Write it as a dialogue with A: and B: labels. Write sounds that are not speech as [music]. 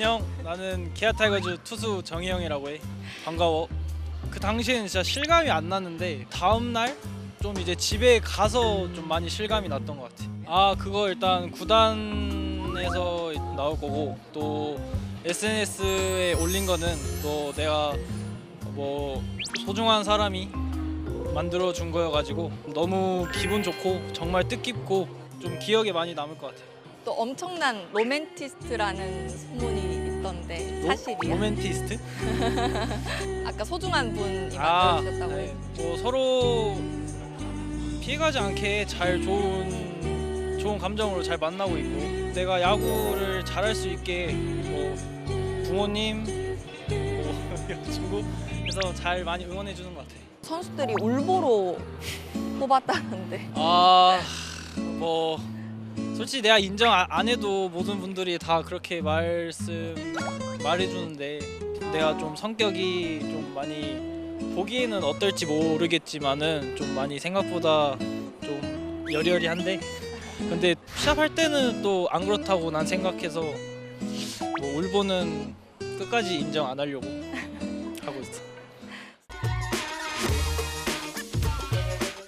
A: 안녕. 나는 기아 타이거즈 투수 정희영이라고 해. 반가워. 그 당시에는 진짜 실감이 안 났는데 다음 날 좀 이제 집에 가서 좀 많이 실감이 났던 것 같아. 아 그거 일단 구단에서 나올 거고 또 SNS에 올린 거는 또 내가 뭐 소중한 사람이 만들어 준 거여가지고 너무 기분 좋고 정말 뜻깊고 좀 기억에 많이 남을 것 같아.
B: 또 엄청난 로맨티스트라는 소문이 있던데
A: 로-
B: 사실이야?
A: 로맨티스트? [laughs]
B: 아까 소중한 분이
A: 아,
B: 만들어주셨다고
A: 네. 했뭐 서로 피해가지 않게 잘 좋은 좋은 감정으로 잘 만나고 있고 내가 야구를 잘할 수 있게 뭐 부모님, 뭐 [laughs] 여자친구 해서 잘 많이 응원해 주는 것 같아.
B: 선수들이 울보로 [laughs] 뽑았다는데
A: 아, 뭐 솔직히 내가 인정 아- 안 해도 모든 분들이 다 그렇게 말씀 말해 주는데 내가 좀 성격이 좀 많이 보기에는 어떨지 모르겠지만은 좀 많이 생각보다 좀 여리여리한데 근데 시합할 때는 또 안 그렇다고 난 생각해서 뭐 울보는 끝까지 인정 안 하려고 하고 있어.